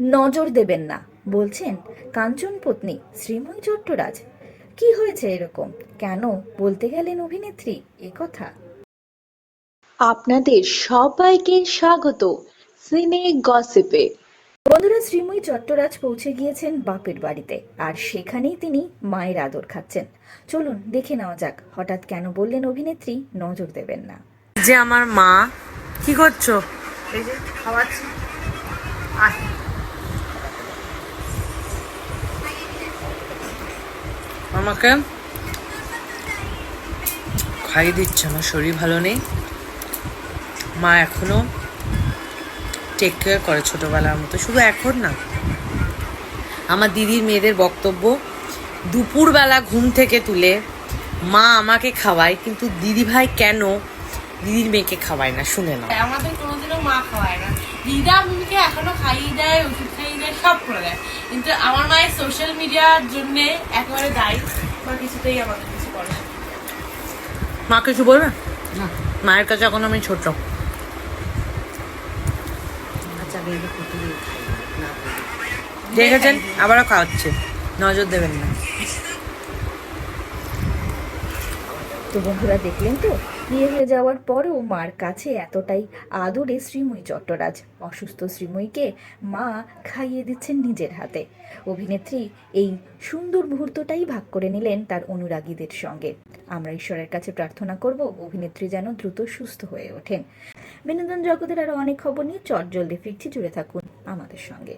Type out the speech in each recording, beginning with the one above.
নজর দেবেন না। বলছেন কাঞ্চন পত্নী শ্রীময়ী চট্টরাজ। কি হয়েছে এরকম? কেন? বলতে গেলেন অভিনেত্রী এ কথা। আপনাদের সবাইকে স্বাগত সিনে গসিপে। বন্ধুরা শ্রীময়ী চট্টরাজ পৌঁছে গিয়েছেন বাপের বাড়িতে আর সেখানেই তিনি মায়ের আদর খাচ্ছেন। চলুন দেখে নেওয়া যাক হঠাৎ কেন বললেন অভিনেত্রী নজর দেবেন না। যে আমার মা কি করছ? এই যে খাওয়াচ্ছি। আমাকে খাইয়ে দিচ্ছে, আমার শরীর ভালো নেই। মা এখনও টেক কেয়ার করে ছোটোবেলার মতো, শুধু এখন না। আমার দিদির মেয়েদের বক্তব্য, দুপুরবেলা ঘুম থেকে তুলে মা আমাকে খাওয়ায়, কিন্তু দিদি ভাই কেন দিদির মেয়েকে খাওয়ায় না শুনে না আমাদের কোনোদিনও মা খাওয়ায় না। দিদা মিমিকে এখনও খাইয়ে দেয় ওষুধ খাইয়ে দেয় সব করে দেয়। কিন্তু আমার মায়ের সোশ্যাল মিডিয়ার জন্য একেবারে দায়ী বা কিছুতেই আমাকে কিছু করে মা কিছু বলবে? মায়ের কাছে এখন আমি ছোট। দেখেছেন? আবারও খাওয়াচ্ছে। নজর দেবেন না। তো বন্ধুরা দেখলেন তো? বিয়ে হয়ে যাওয়ার পরেও মার কাছে এতটাই আদরে শ্রীময়ী চট্টরাজ। অসুস্থ শ্রীময়ীকে মা খাইয়ে দিচ্ছেন নিজের হাতে। অভিনেত্রী এই সুন্দর মুহূর্তটাই ভাগ করে নিলেন তার অনুরাগীদের সঙ্গে। আমরা ঈশ্বরের কাছে প্রার্থনা করব, অভিনেত্রী যেন দ্রুত সুস্থ হয়ে ওঠেন। বিনোদন জগতের আরও অনেক খবর নিয়ে চট জলদি ফিরছি, জুড়ে থাকুন আমাদের সঙ্গে।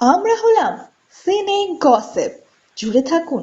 আমরা হলাম সিনে গসিপ। জুড়ে থাকুন